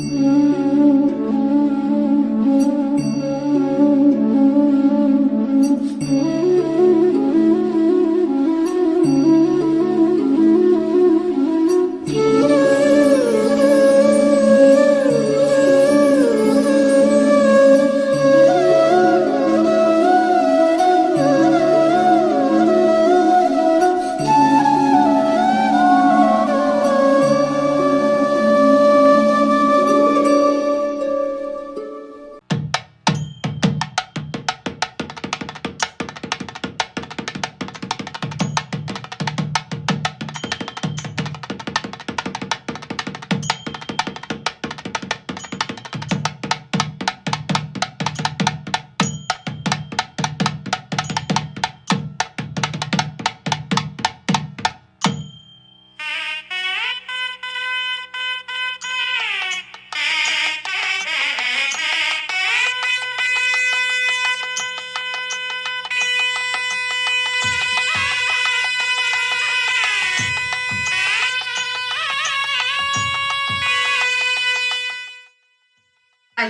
Mm-hmm.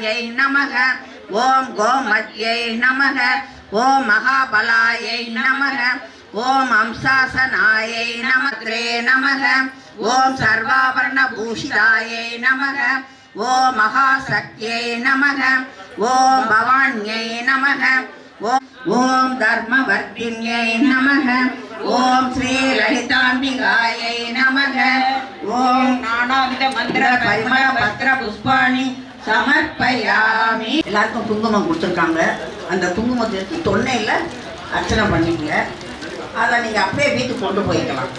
மகாபலாயை நமக. ஓம் கோமத்யை நமக. ஓம் மகாபலாயை நமக. ஓம் அம்சாசனாயை நமத்ரே நமக. ஓம் சர்வாபரண பூஷிதாயை நமக. ஓம் மகாசக்தியை நமக. ஓம் பவான்யை நமக. ஓம் ஓம் தர்மவர்த்தின்யை நமக. ஓம் ஸ்ரீ லலிதாம்பிகாயை நமக. ஓம் நானாவித மந்திர பரிமள பத்திர புஷ்பாணி. சமர்ப்பயாமி. எல்லாருக்கும் குங்குமம் கொடுத்துருக்காங்க. அந்த குங்குமத்தை எடுத்து தொன்னையில் அர்ச்சனை பண்ணிக்கங்க. அதை நீங்கள் அப்படியே வீட்டுக்கு கொண்டு போய்க்கலாம்.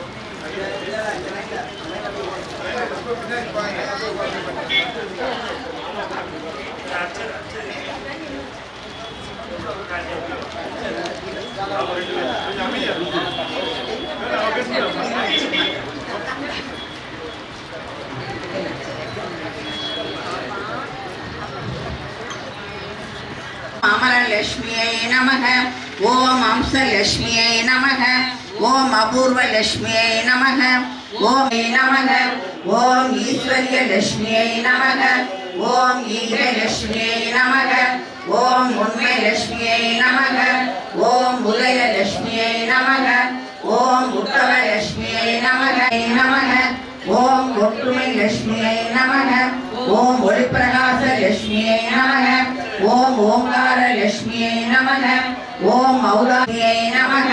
அமரலட்சுமியை நமக ஓம் அம்சலட்சுமியை நமக ஓம் அபூர்வலட்சுமியை நமக ஓம் நமக ஓம் ஈஸ்வரிய லட்சுமியை நமக ஓம் ஈரலட்சுமியை நமக ஓம் உண்மை லட்சுமியை நமக ஓம் உதயலட்சுமியை நமக ஓம் உத்தவ லட்சுமியை நமக நமக ஓம் ஒற்றுமை லட்சுமியை நமக ஓம் ஒளிப்பிரகாச லட்சுமியை நமக ஓம் ஓங்கார லட்சுமியை நமக ஓம் மௌலாமியை நமக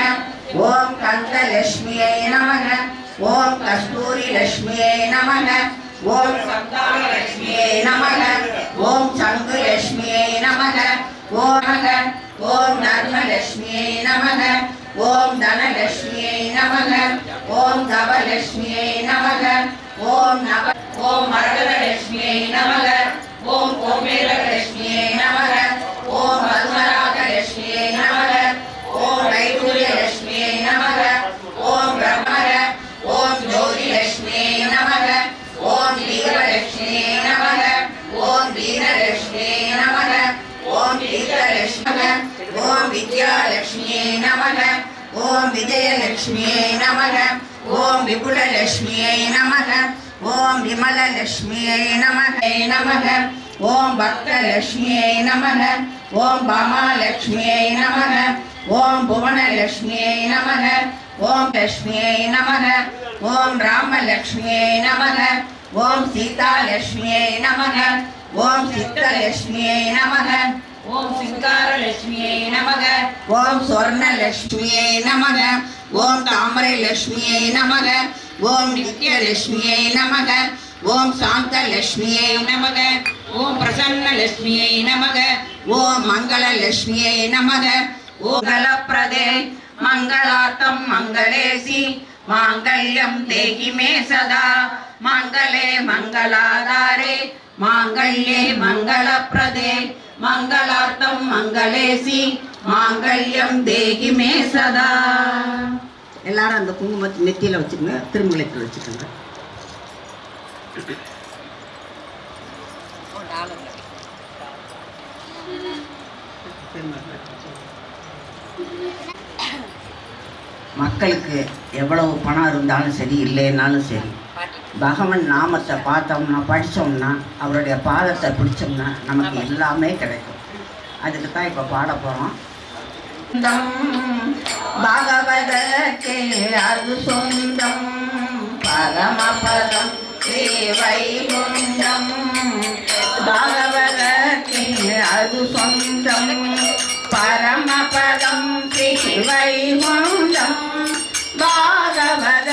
ஓம் கந்த லட்சுமியை நமக ஓம் கஸ்தூரி லட்சுமியை நமக ஓம் சந்தான லட்சுமியை நமக ஓம் சங்கு லட்சுமியை நமக ஓம் ஓம் நர்ம லட்சுமியை நமக ஓம் தனலட்சுமியை நமக ஓம் தவலட்சுமியை நமக ஓம் நவ ஓம் மரகத லட்சுமியை நமக ஓம் கோமேலலட்சுமியை நமக ஓம் மதுமராகலட்சுமியை நமக ஓம் வைடூரியலட்சுமியை நமக ஓம் பிரம்மர ஓம் ஜோதிலட்சுமியே நமக ஓம் வீரலட்சுமியே நமக ஓம் வீரலட்சுமியே நமக ஓம் வீரலட்சுமக ஓம் வித்யாலட்சுமியே நமக ஓம் விஜயலட்சுமியே நமக ஓம் விபுலலட்சுமியை நமக ஓம் விமலலட்சுமியை நமக நமக ஓம் பக்தலட்சுமியை நமக ஓம் பமாலட்சுமியை நமக ஓம் புவனலட்சுமியை நமக ஓம் லட்சுமியை நமக ஓம் ராமலட்சுமியை நமக ஓம் சீதாலட்சுமியை நமக ஓம் சித்தலட்சுமியை நமக ஓம் சிங்காரலட்சுமியை நமக ஓம் சொர்ணலட்சுமியை நமக ஓம் தாமரைலட்சுமியை நமக ஓம் நித்யலட்சுமியை நமக ஓம் சாந்தலட்சுமியை நமக ஓம் பிரசன்னலட்சுமியை நமக. ஓம் மங்களலட்சுமியை நமக. ஓம் கலப்பிரதே மங்களாத்தம் மங்களேசி. மாங்கல்யம் தேகிமே சதா. மங்களே மங்களாதாரே மாங்கல்யே மங்களப்பிரதே. மங்களார்த்தம் மங்களேசி மாங்கல்யம் தேகிமே சதா. எல்லாரும் அந்த குங்குமத்தை நெத்தியில் வச்சுக்கோங்க திருமலைத்தில் வச்சுக்கோங்க. தாளங்க மக்களுக்கு எவ்வளவு பணம் இருந்தாலும் சரி இல்லைன்னாலும் சரி பகவன் நாமத்தை பார்த்தோம்னா படித்தோம்னா அவருடைய பாதத்தை பிடிச்சோம்னா நமக்கு எல்லாமே கிடைக்கும். அதுக்கு தான் இப்போ பாட போகிறோம் பகவதே அது சொந்தம் பரமபதம். வைகுண்டம் பகவதத்தின் அது சொந்தம் பரமபதம் ஸ்ரீ வைகுண்டம் பாகவத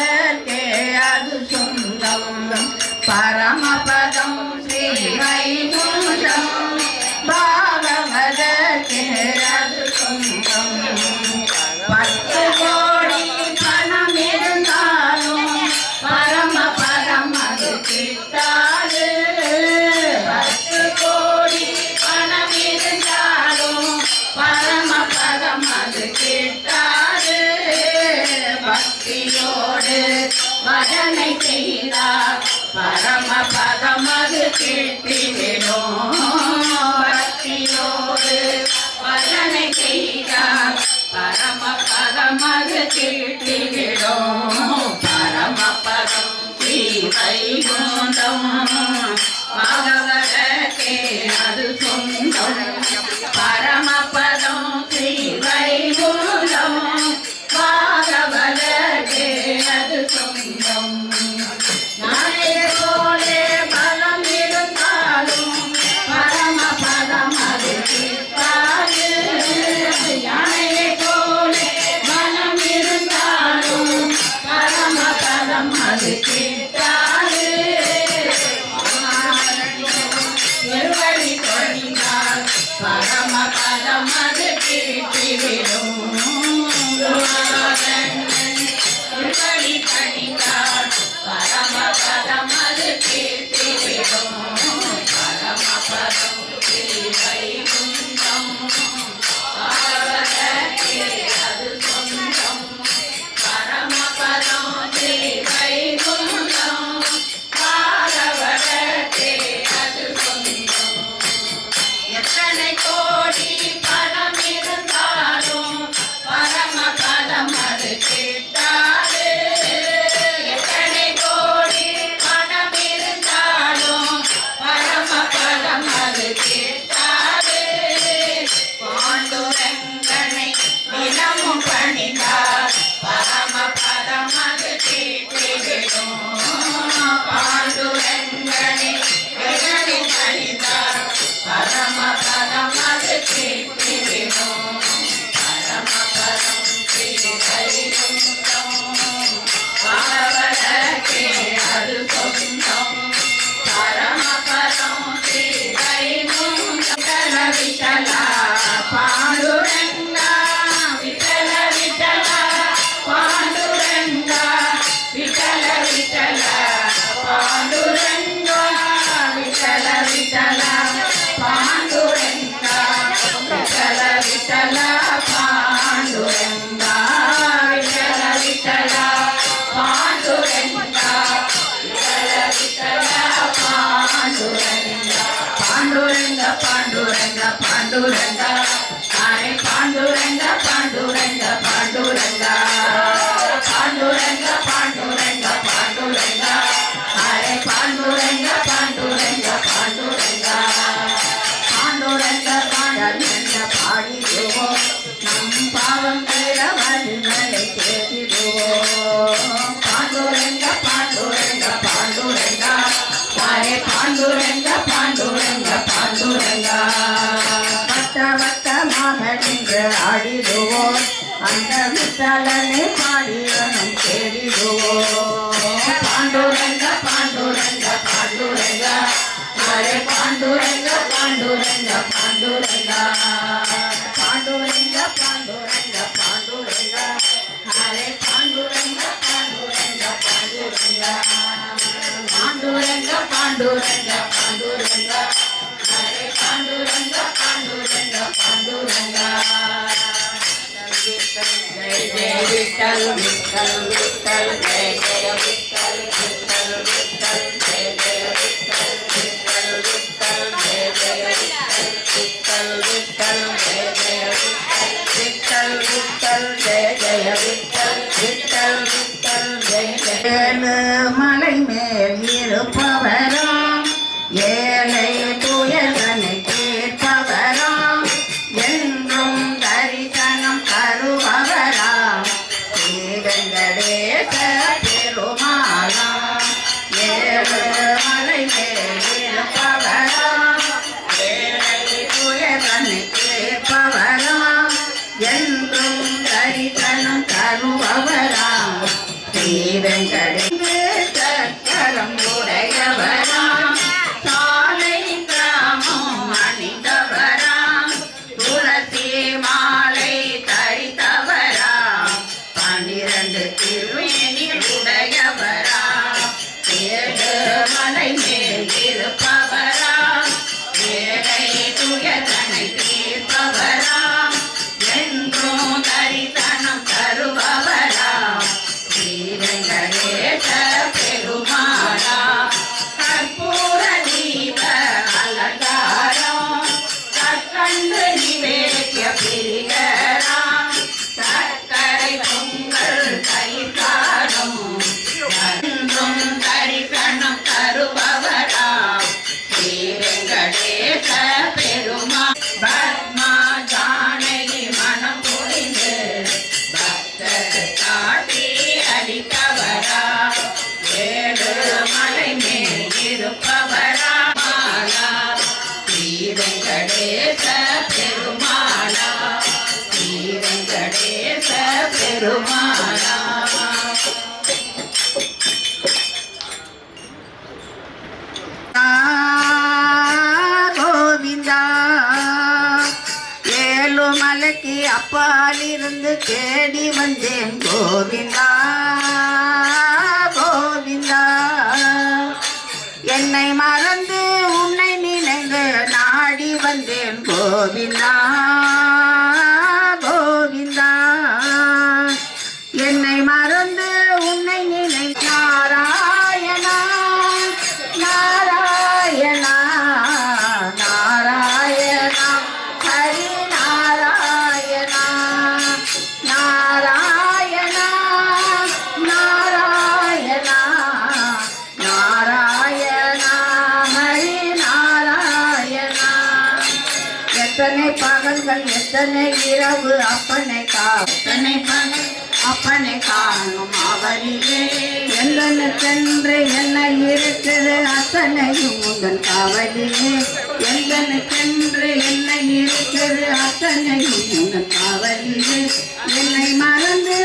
పాడాలని పాడిలను చెడిదో పాండురంగ పాండురంగ పాండురంగ అరే పాండురంగ పాండురంగ పాండురంగ పాండురంగ పాండురంగ పాండురంగ అరే పాండురంగ పాండురంగ పాండురంగ పాండురంగ పాండురంగ పాండురంగ అరే పాండురంగ పాండురంగ పాండురంగ जय जय विठल विठल विठल जय जय நாளிலிருந்து தேடி வந்தேன். கோவிந்தா கோவிந்தா என்னை மறந்து உன்னை நினைந்து நாடி வந்தேன். கோவிந்தா எத்தனை இரவு அப்பனை காத்தனை பகல் அப்பனை காணும் அவரிலே. எந்தனுக்கென்று என்ன இருக்குது? அத்தனையும் உங்கள் காவலிலே. எந்தனுக்கென்று என்ன இருக்கிறது அத்தனையும் உங்கள் காவலிலே. என்னை மறந்து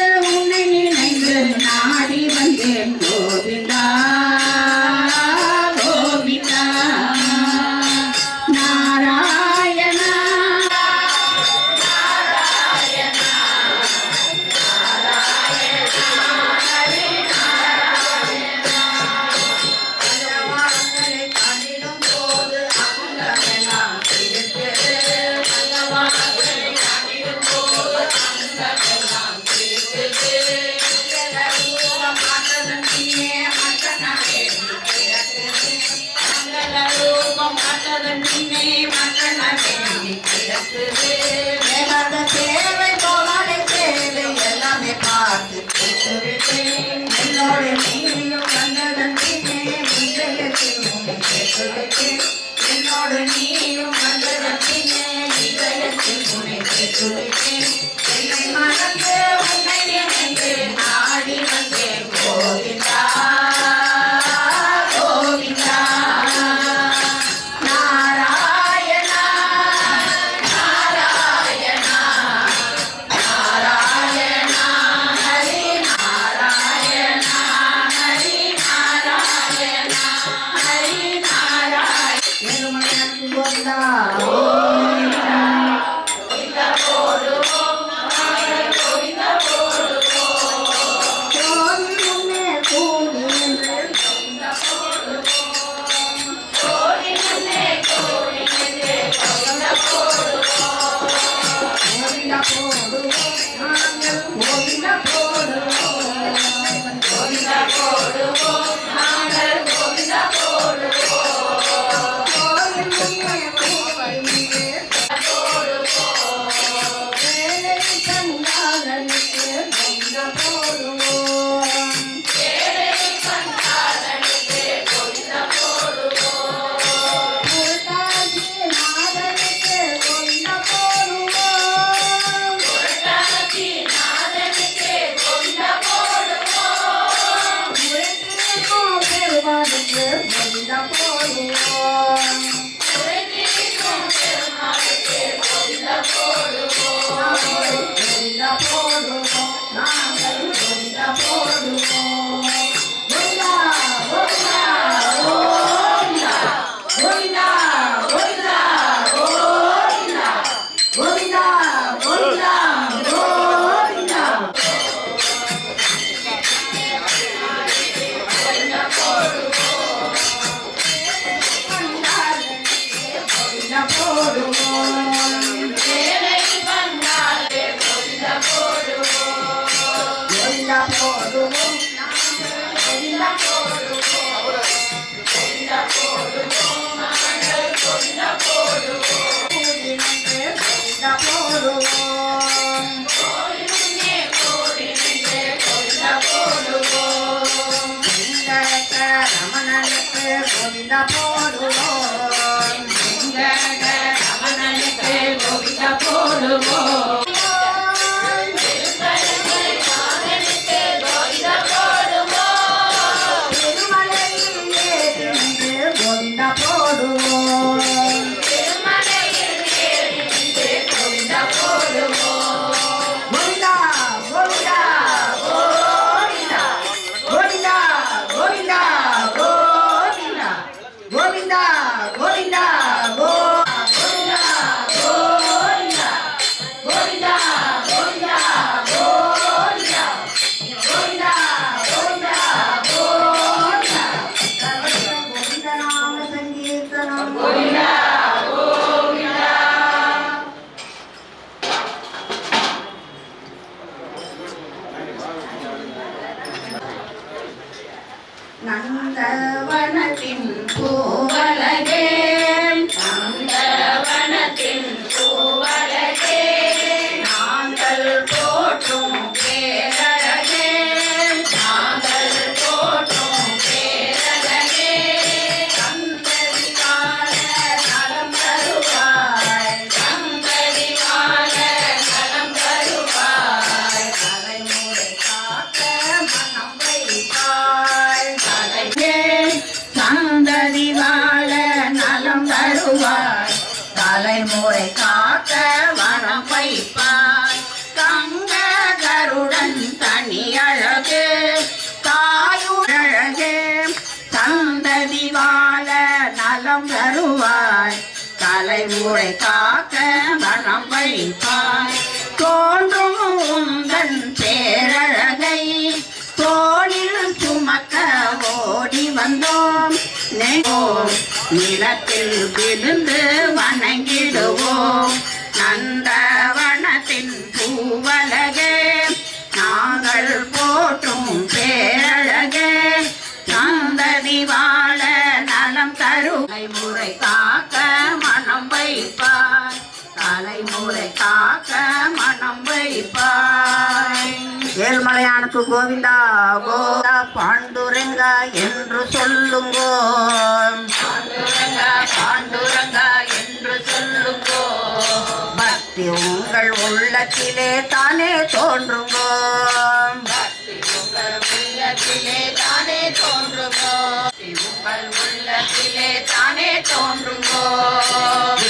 உரை காக்க வரம் வைப்பாய். தோன்றும் உந்தன் பேரழகை தோளில் சுமக்க ஓடி வந்தோம். நெய்வோம் நிலத்தில் விழுந்து வணங்கிடுவோம். நந்தவனத்தின் பூவலகே நாங்கள் போட்டும் பேரழகே. சந்ததி வாழ நலம் தருவை முறை தலைமுறை காக்க மனம் வைப்பாய் ஏழ்மலையானுக்கு கோவிந்தா கோதா பாண்டுரங்கா என்று சொல்லுங்கோ பாண்டுரங்கா என்று சொல்லுங்கோ பக்தி உங்கள் உள்ளத்திலே தானே தோன்றுங்கோ உள்ளத்திலே தானே தோன்றுங்கோ உங்கள் உள்ளத்திலே தானே தோன்றுங்கோ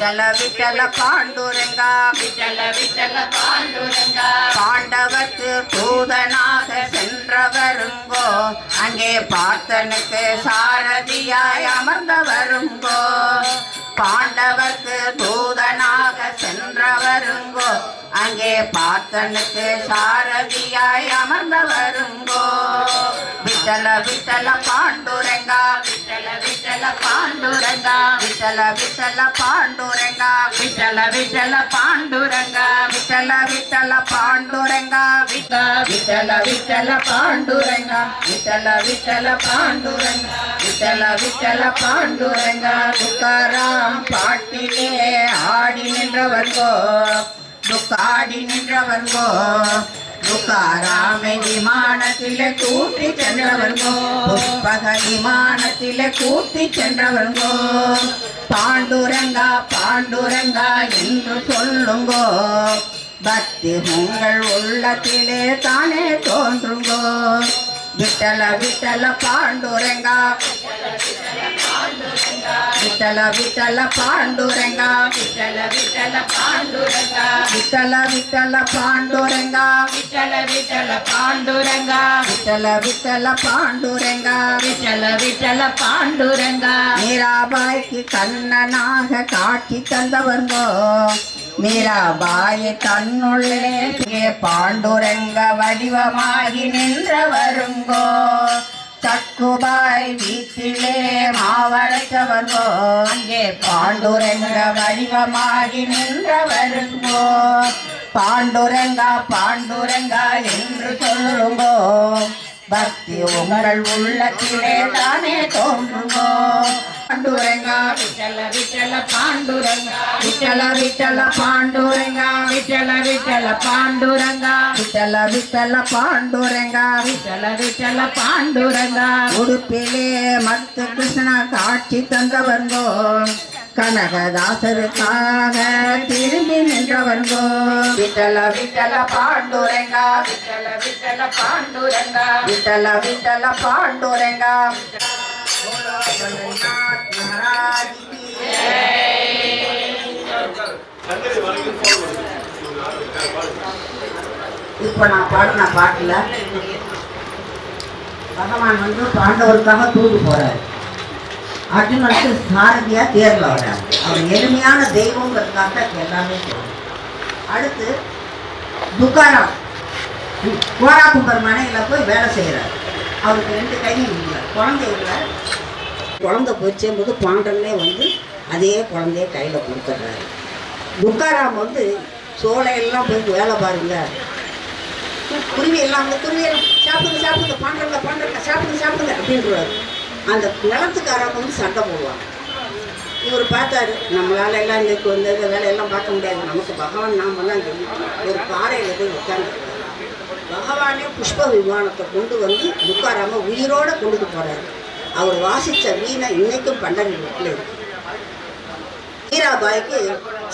விட்டல விட்டல பாண்டுரங்கா. விட்டல விட்டல பாண்டுரங்கா. பாண்டவர்க்கு தூதனாக சென்றவருங்கோ அங்கே பார்த்தனுக்கு சாரதியாய் அமர்ந்தவருங்கோ. பாண்டவர்க்கு தூதனாக சென்றவருங்கோ அங்கே பார்த்தனுக்கு சாரதியாய் அமர்ந்தவருங்கோ. விட்டல விட்டல பாண்டுரங்கா விட்டல விட்டல பாண்டுரங்கா விட்டல விட்டல பாண்டுரங்கா விட்டல விட்டல பாண்டுரங்கா விட்டல விட்டல பாண்டுரங்கா விட்ட விட்டல விட்டல பாண்டுரங்கா விட்டல விட்டல பாண்டுரங்கா விட்டல விட்டல பாண்டுரங்கா துக்காராம் பாட்டிலே ஆடி நின்றவர்கோ துக்காடி நின்றவர்கோ துக்காராமை விமானத்திலே கூட்டி சென்றவர்கோ. புஷ்பக விமானத்திலே கூட்டி சென்றவர்கோ. பாண்டுரங்கா பாண்டுரங்கா என்று சொல்லுங்கோ. பக்தி உங்கள் உள்ளத்திலே தானே தோன்றுங்கோ. விட்டல விட்டல பாண்டுரங்கா. విఠల విఠల పాండురంగ విఠల విఠల పాండురంగ విఠల విఠల పాండురంగ విఠల విఠల పాండురంగ విఠల విఠల పాండురంగ విఠల విఠల పాండురంగ మీరాబాయికి கண்ணனாக காட்சி தந்தவர்கோ மீராபாய் தன்னுள்ளே பாண்டுரங்க வடிவமாகி நின்றவருங்கோ தக்குபாய் வீட்டிலே மாவரைத்தவர்கோ அங்கே பாண்டுரங்க வடிவமாகி நின்றவருங்கோ பாண்டுரங்கா பாண்டுரங்கா என்று சொல்லுங்கோ பக்தி உங்கள் உள்ளத்திலே தானே தோன்றுங்கோ பாண்டுரங்கா விட்டல விட்டல பாண்டுரங்கா விட்டல விட்டல பாண்டுரங்கா விட்டல விட்டல பாண்டுரங்கா விட்டல விட்டல பாண்டுரங்கா விட்டல விட்டல பாண்டுரங்கா. உடுப்பிலே மத்து கிருஷ்ணா காட்சி தந்த வந்தோம் கனகதாசருக்காக திரும்பி நின்றவர்கோ விட்டல விட்டல பாண்டுரங்கா விட்டல விட்டல பாண்டுரங்கா. விட்டல விட்டல பாண்டுரங்கா. இப்போ நான் பாடின பாட்டில் பகவான் வந்து பாண்டவருக்காக தூது போறாரு. அர்ஜுனனுக்கு சாரதியா தேர்ல வர்றாரு. அவர் எளிமையான தெய்வங்கிறதுக்காக எல்லாமே சொல்றாரு. அடுத்து துக்காராம். கோரா மனையில் போய் வேலை செய்கிறார் அவருக்கு ரெண்டு கையும் இல்லை. குழந்தை இல்லை. குழந்தை போய் போது பாண்டனே வந்து அதே குழந்தைய கையில் கொடுத்துட்றாரு. துக்காராம் வந்து சோலையெல்லாம் போய் வேலை பாருங்க. குருவி எல்லாம் அந்த குருவியெல்லாம் சாப்பிடுங்க சாப்பிடுங்க பாண்டல பாண்டல சாப்பிடுங்க சாப்பிடுங்க அப்படின்றாரு. அந்த நிலத்துக்காரங்க வந்து சண்டை போடுவாங்க. இவர் பார்த்தாரு நம்மளால எல்லாம் இங்கே வந்து இந்த வேலையெல்லாம் பார்க்க முடியாது. நமக்கு பகவான் நாம தான் தெரியும் ஒரு பாறையில் போய் உட்கார்ந்து பகவானே புஷ்ப விமானத்தை கொண்டு வந்து உட்காராம உயிரோட கொண்டுட்டு போறாரு. அவர் வாசித்த வீணை இன்னைக்கும் பண்டரி வீட்டில் இருக்கு. மீராபாய்க்கு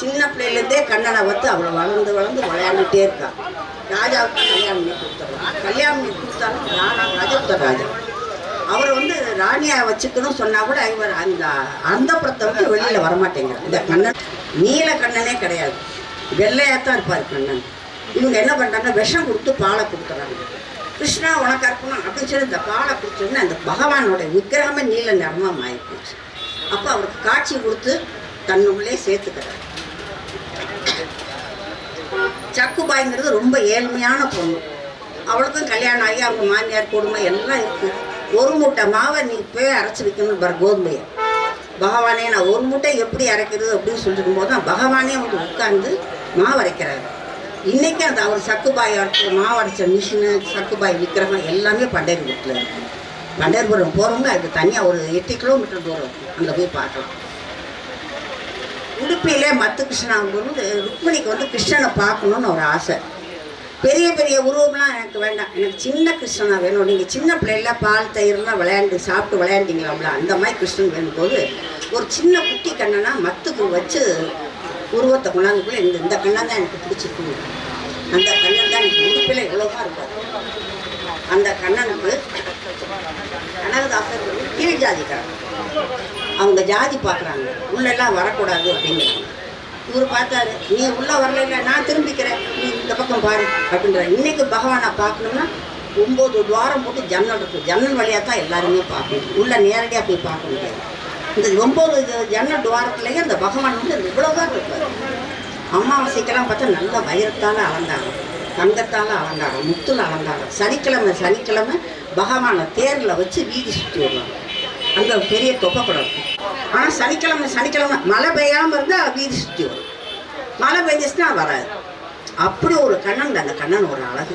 சின்ன பிள்ளையிலேருந்தே கண்ணனை வந்து அவளை வளர்ந்து வளர்ந்து விளையாண்டுட்டே இருக்காள் ராஜாவுக்கு கல்யாணம் பண்ணி கொடுத்துருவான் கல்யாணம் பண்ணி கொடுத்தாலும் ராணா ராஜபுத்த ராஜா அவர் வந்து ராணியா வச்சுக்கணும் சொன்னா கூட இவர் அந்த அந்த விட்டு வெளியில வரமாட்டேங்கிறார். இந்த கண்ணன் நீல கண்ணனே கிடையாது. வெள்ளையாத்தான் இருப்பார் கண்ணன். இவங்க என்ன பண்றாங்க? விஷம் கொடுத்து பாலை கொடுக்குறாங்க கிருஷ்ணா உனக்கு அர்ப்பணம் அப்படின்னு சொல்லி இந்த பாலை குடிச்சோன்னா அந்த பகவானோட விக்கிரகமே நீல நிறமாக மாறி போச்சு அப்போ அவருக்கு காட்சி கொடுத்து தன்னுள்ளே சேர்த்துக்கிறார். சக்குபாய்ங்கிறது ரொம்ப ஏழ்மையான பொண்ணு. அவளுக்கும் கல்யாணம் ஆகி அவங்க மாமியார் கொடுமை எல்லாம் இருக்கு. ஒரு மூட்டை மாவை நீ போய் அரைச்சி வைக்கணும் பார் கோதுமையை. பகவானே நான் ஒரு மூட்டை எப்படி அரைக்கிறது அப்படின்னு சொல்லிருக்கும் போது தான் பகவானே வந்து உட்கார்ந்து மாவு அரைக்கிறாரு. இன்றைக்கி அந்த அவர் சக்குபாய் அரைச்ச மாவு அரைச்ச மிஷினு சக்குபாய் விக்கிரகம் எல்லாமே பண்டேரிபுரத்தில் இருக்கு. பண்டேரிபுரம் போகிறவங்க அதுக்கு தனியாக ஒரு எட்டு கிலோமீட்டர் தூரம் அங்கே போய் பார்க்கலாம். உடுப்பியிலே மத்து கிருஷ்ணாங்கும்போது ருக்மிணிக்கு வந்து கிருஷ்ணனை பார்க்கணுன்னு ஒரு ஆசை. பெரிய பெரிய உருவம்லாம் எனக்கு வேண்டாம். எனக்கு சின்ன கிருஷ்ணனா வேணும். நீங்கள் சின்ன பிள்ளைல பால் தயிர்லாம் விளையாண்டு சாப்பிட்டு விளையாண்டிங்களாம்ல அந்த மாதிரி கிருஷ்ணன் வேணும் போது ஒரு சின்ன குட்டி கண்ணனா மத்துக்கு வச்சு உருவத்தை கொண்டாந்துக்குள்ளே இந்த இந்த கண்ணன் தான் எனக்கு பிடிச்சிருக்குங்க அந்த கண்ணன் தான் எனக்கு உடுப்பில் எவ்வளோவா இருப்பார். அந்த கண்ணனுக்கு கனகதாசர் கீழ் ஜாதிக்காரன் அவங்க ஜாதி பார்க்குறாங்க. உள்ளெல்லாம் வரக்கூடாது அப்படிங்கிறாங்க. இவர் பார்த்தாரு நீ உள்ள வரல நான் திரும்பிக்கிறேன். நீ இந்த பக்கம் பாரு அப்படின்ற இன்னைக்கு பகவானை பார்க்கணும்னா ஒம்பது துவாரம் போட்டு ஜன்னல் இருக்கும் ஜன்னல் வழியாக தான் எல்லாருமே பார்க்கணும். உள்ள நேரடியாக போய் பார்க்க முடியாது. இந்த ஒம்பது ஜன்னல் துவாரத்துலேயே அந்த பகவான் வந்து இவ்வளோதான் இருப்பார். அமாவாசைக்கெல்லாம் பார்த்தா நல்ல வைரத்தால் அலங்காரம் தங்கத்தால் அலங்காரம் முத்துல அலங்காரம். சனிக்கிழமை சனிக்கிழமை பகவானை தேரில் வச்சு வீதி சுற்றி வருவாங்க. அங்கே பெரிய தொப்பக்குடம் இருக்கும் ஆனால் சனிக்கிழமை சனிக்கிழமை மழை பெய்யாமல் இருந்தால் வீதி சுற்றி வரும். மழை பெஞ்சிச்சுன்னா வராது. அப்படி ஒரு கண்ணன் அந்த கண்ணன் ஒரு அழகு.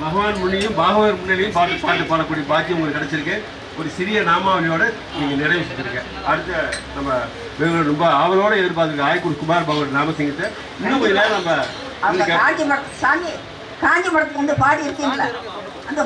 பகவான் முன்னிலையும் பாகவதர் முன்னிலையும் பாட்டு பாட்டு பாடக்கூடிய பாக்கியம் உங்களுக்கு கிடைச்சிருக்கு. ஒரு சிறிய நாமாவளியோட நீங்க நிறைவு செஞ்சிருக்கேன் அடுத்த நம்ம இவங்க ரொம்ப அவளோட எதிர்பார்த்துருக்க ஆய்க்குடி குமார் பகவான் நாமசிங்கத்தை இன்னும் கொஞ்ச நேரம் நம்ம காஞ்சிபுரம் சாமி காஞ்சிபுரத்துக்கு வந்து பாடி இருக்கீங்களா அந்த